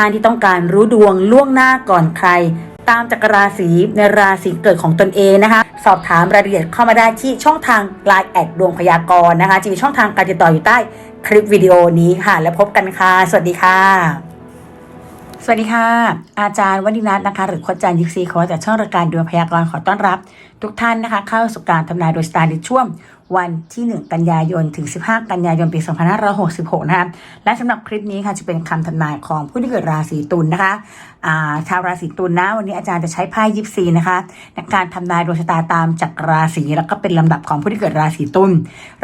ท่านที่ต้องการรู้ดวงล่วงหน้าก่อนใคร ตามจากรราศีในราศีเกิดของตนเองนะคะ สอบถามรายละเอียดเข้ามาได้ที่ช่องทาง Line แอดดวงพยากรณ์นะคะจะมีช่องทางการติดต่ออยู่ใต้คลิปวิดีโอนี้ค่ะ แล้วพบกันค่ะ สวัสดีค่ะสวัสดีค่ะ อาจารย์วันินัทนะคะ หรือโคชอาจารย์ยิกซีโคชจากช่องรายการดวงพยากรณ์ขอต้อนรับ ทุกท่านนะคะ เข้าสู่การทำนายโดยสตาร์ในช่วง วันที่ 1 กันยายน ถึง 15 กันยายน ปี 2566 นะคะ และสำหรับคลิปนี้ค่ะ จะเป็นคำทำนายของผู้ที่เกิดราศีตุลนะคะาชาวราศีตุลนะ วันนี้อาจารย์จะใช้ไพ่ยิปซีนะคะ ในการทำนายดวงชะตาตามจากราศี แล้วก็เป็นลำดับของผู้ที่เกิดราศีตุล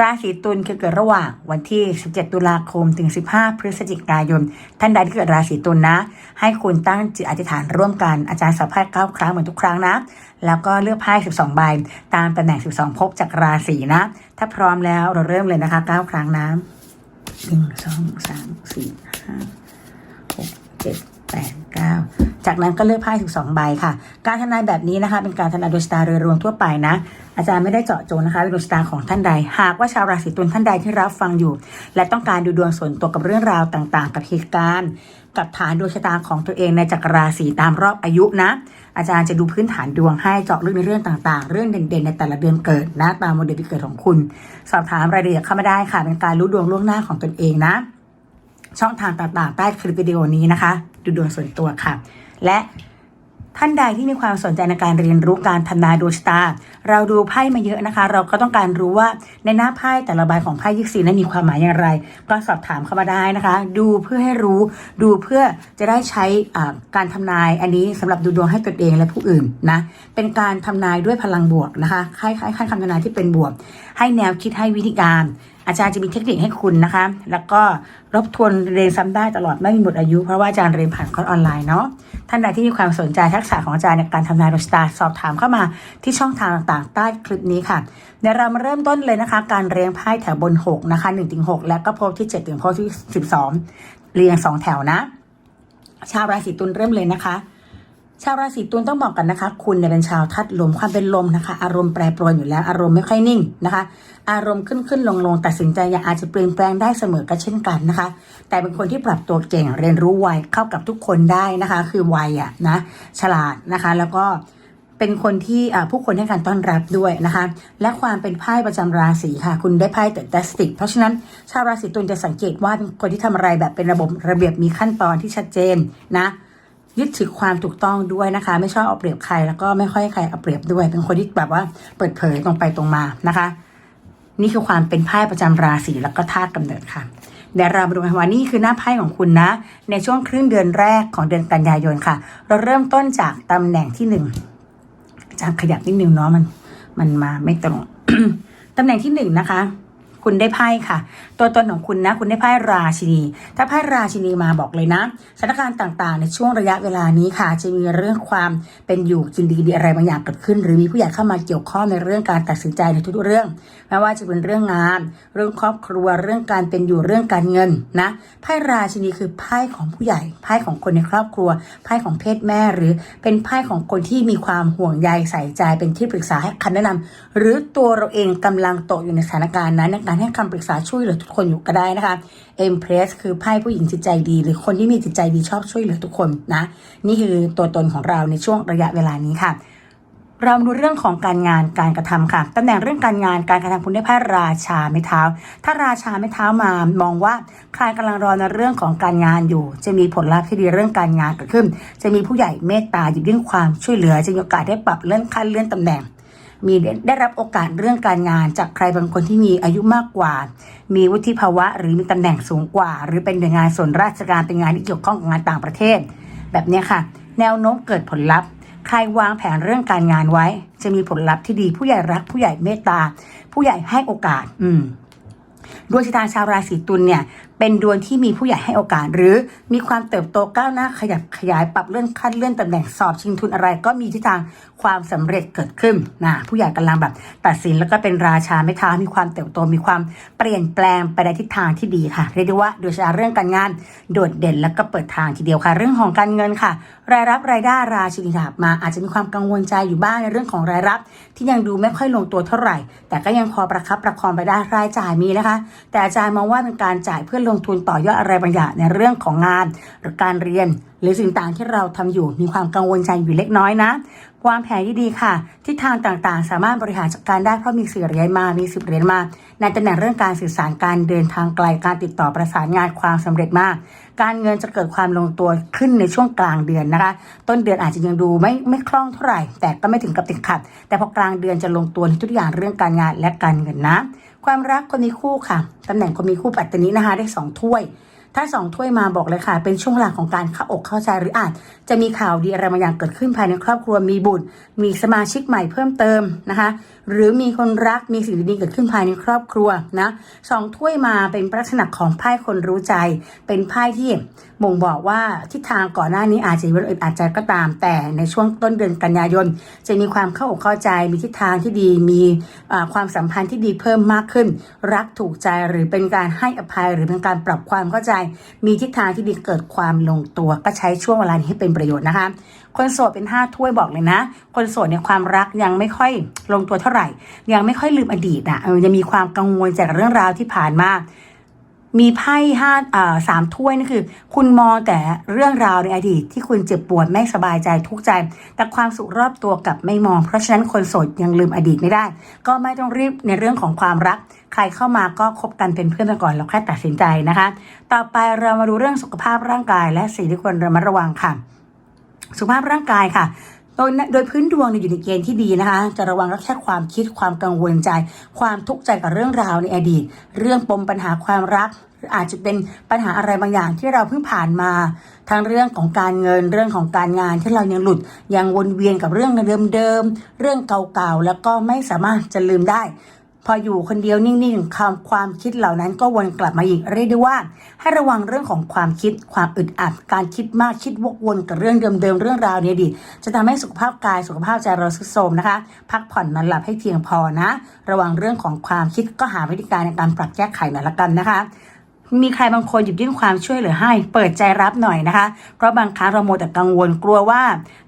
ราศีตุลคือเกิดระหว่างวันที่ 17 ตุลาคม ถึง 15 พฤศจิกายน ท่านใดที่เกิดราศีตุลนะ ให้คุณตั้งจิตอธิษฐานร่วมกัน อาจารย์สัมภาษณ์เก้าครั้งเหมือนทุกครั้งนะ แล้วก็เลือกไพ่ 12 ใบ ตามตำแหน่ง 12 ภพจากราศีนะถ้าพร้อมแล้วเราเริ่มเลยนะคะ9ครั้งนะหนึ่งสองสามสี่ห้าหกเจ็ดแปดเก้าจากนั้นก็เลือกไพ่12ใบค่ะ การทำนายแบบนี้นะคะ เป็นการทำนายโดยสตาร์โดยรวมทั่วไปนะ อาจารย์ไม่ได้เจาะจงนะคะดวงชะตาของท่านใด หากว่าชาวราศีตุลท่านใดที่รับฟังอยู่ และต้องการดูดวงส่วนตัวกับเรื่องราวต่างๆ กับเหตุการณ์ กับฐานดวงชะตาของตัวเองในจักรราศีตามรอบอายุนะ อาจารย์จะดูพื้นฐานดวงให้เจาะลึกในเรื่องต่างๆ เรื่องเด่นๆ ในแต่ละเดือนเกิดนะ ตามวันเดือนปีเกิดของคุณ สอบถามรายละเอียดเข้ามาได้ค่ะเป็นการรู้ดวงล่วงหน้าของตนเองนะ ช่องทางต่างๆ ใต้คลิปวิดีโอนี้นะคะ ดูดวงส่วนตัวค่ะ และท่านใดที่มีความสนใจในการเรียนรู้การทำนายดวงชะตา เราดูไพ่มาเยอะนะคะ เราก็ต้องการรู้ว่าในหน้าไพ่แต่ละใบของไพ่ยิปซีนั้นมีความหมายอย่างไร ก็สอบถามเข้ามาได้นะคะ ดูเพื่อให้รู้ดูเพื่อจะได้ใช้การทำนายอันนี้สำหรับดูดวงให้ตนเองและผู้อื่นนะเป็นการทำนายด้วยพลังบวกนะคะให้ให้ให้คำทำนายที่เป็นบวก ให้แนวคิดให้วิธีการ อาจารย์จะมีเทคนิคให้คุณนะคะ แล้วก็รบทวนเรียนซ้ำได้ตลอดไม่มีหมดอายุ เพราะว่าอาจารย์เรียนผ่านคอร์สออนไลน์เนาะ ท่านใดที่มีความสนใจทักษะของอาจารย์ในการทำนายดวงชะตาสอบถามเข้ามาที่ช่องทางต่างๆ ใต้คลิปนี้ค่ะ เดี๋ยวเรามาเริ่มต้นเลยนะคะ การเรียงไพ่แถวบน 6 นะคะ1ถึง6แล้วก็โพสที่7ถึงโพสที่ 12 เรียง 2 แถวนะ ชาวราศีตุลเริ่มเลยนะคะ ชาวราศีตุลต้องบอกกันนะคะ คุณเนี่ยเป็นชาวทัดลมความเป็นลมนะคะ อารมณ์แปรปรวนอยู่แล้วอารมณ์ไม่ค่อยนิ่งนะคะ อารมณ์ขึ้นขึ้นลงลงตัดสินใจอย่าอาจจะเปลี่ยนแปลงได้เสมอกันเช่นกันนะคะ แต่เป็นคนที่ปรับตัวเก่งเรียนรู้ไวเข้ากับทุกคนได้นะคะ คือไวอะนะฉลาดนะคะ แล้วก็เป็นคนที่ผู้คนให้การต้อนรับด้วยนะคะ และความเป็นไพ่ประจำราศีค่ะ คุณได้ไพ่เดอะดัสติก เพราะฉะนั้นชาวราศีตุลจะสังเกตว่าเป็นคนที่ทำอะไรแบบเป็นระบบระเบียบมีขั้นตอนที่ชัดเจนนะ ยึดถือความถูกต้องด้วยนะคะ ไม่ชอบเอาเปรียบใครแล้วก็ไม่ค่อยให้ใครเอาเปรียบด้วย เป็นคนที่แบบว่าเปิดเผยตรงไปตรงมานะคะ นี่คือความเป็นไพ่ประจำราศีแล้วก็ธาตุกำเนิดค่ะเดี๋ยวเรามาดูกันว่านี่คือหน้าไพ่ของคุณนะ ในช่วงครึ่งเดือนแรกของเดือนกันยายนค่ะ เราเริ่มต้นจากตำแหน่งที่หนึ่งจารย์ขยับนิดนึงเนาะมัน มันมาไม่ตรงตำแหน่งที่หนึ่งนะคะ คุณได้ไพ่ค่ะ ตัวตนของคุณนะ คุณได้ไพ่ราชินี ถ้าไพ่ราชินีมาบอกเลยนะสถานการณ์ต่างๆ ในช่วงระยะเวลานี้ค่ะ จะมีเรื่องความเป็นอยู่กินดีดีอะไรบางอย่างเกิดขึ้น หรือมีผู้ใหญ่เข้ามาเกี่ยวข้องในเรื่องการตัดสินใจในทุกๆเรื่องไม่ว่าจะเป็นเรื่องงาน เรื่องครอบครัวเรื่องการเป็นอยู่เรื่องการเงินนะไพ่ราชินีคือไพ่ของผู้ใหญ่ไพ่ของคนในครอบครัวไพ่ของเพศแม่หรือเป็นไพ่ของคนที่มีความห่วงใยใส่ใจเป็นที่ปรึกษาให้คำแนะนำหรือตัวเราเองกำลังตกอยู่ในสถานการณ์นั้นในการให้คำปรึกษาช่วยเหลือทุกคนอยู่ก็ได้นะคะ Empress คือไพ่ผู้หญิงจิตใจดี หรือคนที่มีจิตใจดีชอบช่วยเหลือทุกคนนะ นี่คือตัวตนของเราในช่วงระยะเวลานี้ค่ะ เรามาดูเรื่องของการงานการกระทำค่ะตำแหน่งเรื่องการงานการกระทำคุณได้ไพ่ราชาไม้เท้า ถ้าราชาไม้เท้ามามองว่าใครกำลังรอในเรื่องของการงานอยู่ จะมีผลลัพธ์ที่ดีเรื่องการงานเกิดขึ้น จะมีผู้ใหญ่เมตตาหยิบยื่นความช่วยเหลือจะมีโอกาสได้ปรับเลื่อนขั้นเลื่อนตำแหน่ง มีได้รับโอกาสเรื่องการงานจากใครบางคนที่มีอายุมากกว่า มีวุฒิภาวะหรือมีตำแหน่งสูงกว่า หรือเป็นหน่วยงานส่วนราชการเป็นงานที่เกี่ยวข้องกับงานต่างประเทศ แบบนี้ค่ะ แนวโน้มเกิดผลลัพธ์ ใครวางแผนเรื่องการงานไว้ จะมีผลลัพธ์ที่ดีผู้ใหญ่รักผู้ใหญ่เมตตา ผู้ใหญ่ให้โอกาส อืมดวงชะตาชาวราศีตุลเนี่ย เป็นดวงที่มีผู้ใหญ่ให้โอกาส หรือมีความเติบโตก้าวหน้าขยับขยายปรับเลื่อนขั้นเลื่อนตำแหน่งสอบชิงทุนอะไร ก็มีทิศทางความสำเร็จเกิดขึ้นนะผู้ใหญ่กำลังแบบตัดสินแล้วก็เป็นราชาไม่ท้ามีความเติบโตมีความเปลี่ยนแปลงไปในทิศทางที่ดีค่ะเรียกได้ว่าดวงชะตาเรื่องการงานโดดเด่นแล้วก็เปิดทางทีเดียวค่ะ เรื่องของการเงินค่ะ รายรับรายได้ราชินีดาบมาอาจจะมีความกังวลใจอยู่บ้างในเรื่องของรายรับ ที่ยังดูไม่ค่อยลงตัวเท่าไหร่ แต่ก็ยังพอประคับประคองไปได้รายจ่ายมีนะคะ แต่อาจารย์มองว่าเป็นการจ่ายเพื่อลงงทุนต่อยอดอะไรบางอย่างในเรื่องของงานหรือการเรียน หรือสิ่งต่างที่เราทำอยู่มีความกังวลใจอยู่เล็กน้อยนะ วางแผนที่ดีค่ะ ทิศทางต่างๆ สามารถบริหารจัดการได้เพราะมีสี่เหรียญมา มีสิบเรียญมา ในตำแหน่งเรื่องการสื่อสารการเดินทางไกลการติดต่อประสานงานความสำเร็จมาก การเงินจะเกิดความลงตัวขึ้นในช่วงกลางเดือนนะคะ ต้นเดือนอาจจะยังดูไม่ไม่คล่องเท่าไหร่ แต่ก็ไม่ถึงกับติดขัด แต่พอกลางเดือนจะลงตัวในทุกอย่างเรื่องการงานและการเงินนะ ความรักคนมีคู่ค่ะตำแหน่งคนมีคู่ปัตตานีนะคะได้สองถ้วย ถ้าสองถ้วยมาบอกเลยค่ะ เป็นช่วงเวลาของการเข้าอกเข้าใจหรืออาจ จะมีข่าวดีอะไรบางอย่างเกิดขึ้นภายในครอบครัวมีบุตร มีสมาชิกใหม่เพิ่มเติมนะคะหรือมีคนรักมีสิ่งดีๆเกิดขึ้นภายในครอบครัวนะสองถ้วยมาเป็นลักษณะของไพ่คนรู้ใจ เป็นไพ่ที่บ่งบอกว่าทิศทางก่อนหน้านี้อาจจะเป็นอึดอัดใจก็ตาม แต่ในช่วงต้นเดือนกันยายน จะมีความเข้าอกเข้าใจมีทิศทางที่ดีมีความสัมพันธ์ที่ดีเพิ่มมากขึ้น รักถูกใจหรือเป็นการให้อภัยหรือเป็นการปรับความเข้าใจ มีทิศทางที่ดีเกิดความลงตัว ก็ใช้ช่วงเวลานี้ให้เป็นประโยชน์นะคะ คนโสดเป็นห้าถ้วยบอกเลยนะ คนโสดเนี่ยความรักยังไม่ค่อยลงตัวเท่าไหร่ ยังไม่ค่อยลืมอดีตอะยังมีความกังวลจากเรื่องราวที่ผ่านมา มีไพ่ห้าสามถ้วยนี่นคือ คุณมองแต่เรื่องราวในอดีต ที่คุณเจ็บปวดไม่สบายใจทุกใจ แต่ความสุขรอบตัวกับไม่มอง เพราะฉะนั้นคนโสดยังลืมอดีตไม่ได้ ก็ไม่ต้องรีบในเรื่องของความรักใครเข้ามาก็คบกันเป็นเพื่อนกันก่อนแล้วค่อยตัดสินใจนะคะ ต่อไปเรามาดูเรื่องสุขภาพร่างกายและสิ่งที่ควรระมัดระวังค่ะ สุขภาพร่างกายค่ะ โดยโดยพื้นดวงเนี่ยอยู่ในเกณฑ์ที่ดีนะคะ จะระวังก็แค่ความคิดความกังวลใจ ความทุกข์ใจกับเรื่องราวในอดีต เรื่องปมปัญหาความรักออาจจะเป็นปัญหาอะไรบางอย่างที่เราเพิ่งผ่านมาทั้งเรื่องของการเงินเรื่องของการงานที่เรายังหลุดยังวนเวียนกับเรื่องเดิมๆเรื่องเก่าๆแล้วก็ไม่สามารถจะลืมได้ พออยู่คนเดียวนิ่งๆความความคิดเหล่านั้นก็วนกลับมาอีกเรียกได้ว่า ให้ระวังเรื่องของความคิด ความอึดอัด การคิดมากคิดวกวนกับเรื่องเดิมๆเรื่องราวในอดีตจะทำให้สุขภาพกายสุขภาพใจเราทรุดโทรมนะคะ พักผ่อนนอนหลับให้เพียงพอนะ ระวังเรื่องของความคิดก็หาวิธีการในการปรับแก้ไขหน่อยละกันนะคะมีใครบางคนหยิบยื่นความช่วยเหลือให้ เปิดใจรับหน่อยนะคะ เพราะบางครั้งเราโมแต่กังวลกลัวว่า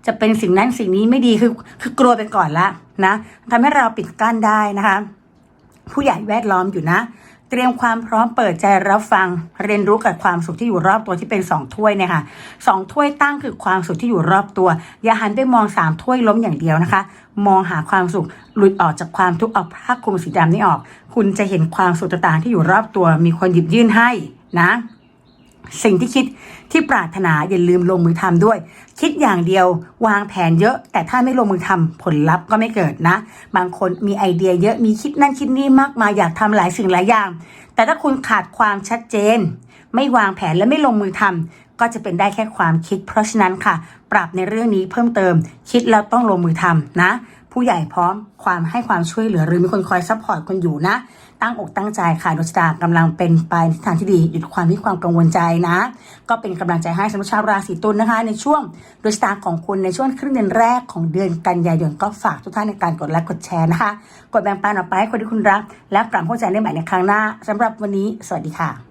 จะเป็นสิ่งนั้นสิ่งนี้ไม่ดีคือคือกลัวไปก่อนละนะทำให้เราปิดกั้นได้นะคะ ผู้ใหญ่แวดล้อมอยู่นะ เตรียมความพร้อมเปิดใจรับฟัง เรียนรู้กับความสุขที่อยู่รอบตัวที่เป็นสองถ้วยเนี่ยค่ะสองถ้วยตั้งคือความสุขที่อยู่รอบตัว อย่าหันไปมองสามถ้วยล้มอย่างเดียวนะคะ มองหาความสุขหลุดออกจากความทุกข์เอาผ้าคลุมสีดำนี่ออก คุณจะเห็นความสุขต่างๆที่อยู่รอบตัว มีคนหยิบยื่นให้นะ สิ่งที่คิดที่ปรารถนาอย่าลืมลงมือทำด้วย คิดอย่างเดียววางแผนเยอะ แต่ถ้าไม่ลงมือทำผลลัพธ์ก็ไม่เกิดนะ บางคนมีไอเดียเยอะมีคิดนั่นคิดนี่มากมายอยากทำหลายสิ่งหลายอย่าง แต่ถ้าคุณขาดความชัดเจน ไม่วางแผนและไม่ลงมือทำก็จะเป็นได้แค่ความคิด เพราะฉะนั้นค่ะ ปรับในเรื่องนี้เพิ่มเติม คิดแล้วต้องลงมือทำนะ ผู้ใหญ่พร้อมความให้ความช่วยเหลือหรือมีคนคอยซัพพอร์ตคนอยู่นะ ตั้งอกตั้งใจค่ะดวงชะตากำลังเป็นไปในทางที่ดีหยุดความที่ความกังวลใจนะ ก็เป็นกำลังใจให้สำหรับชาวราศีตุลนะคะ ในช่วงดวงชะตาของคุณในช่วงครึ่งเดือนแรกของเดือนกันยายนก็ฝากทุกท่านในการกดไลค์กดแชร์นะคะ กดแบ่งปันออกไปให้คนที่คุณรัก และปรับเข้าใจได้ใหม่ในครั้งหน้าสำหรับวันนี้ สวัสดีค่ะ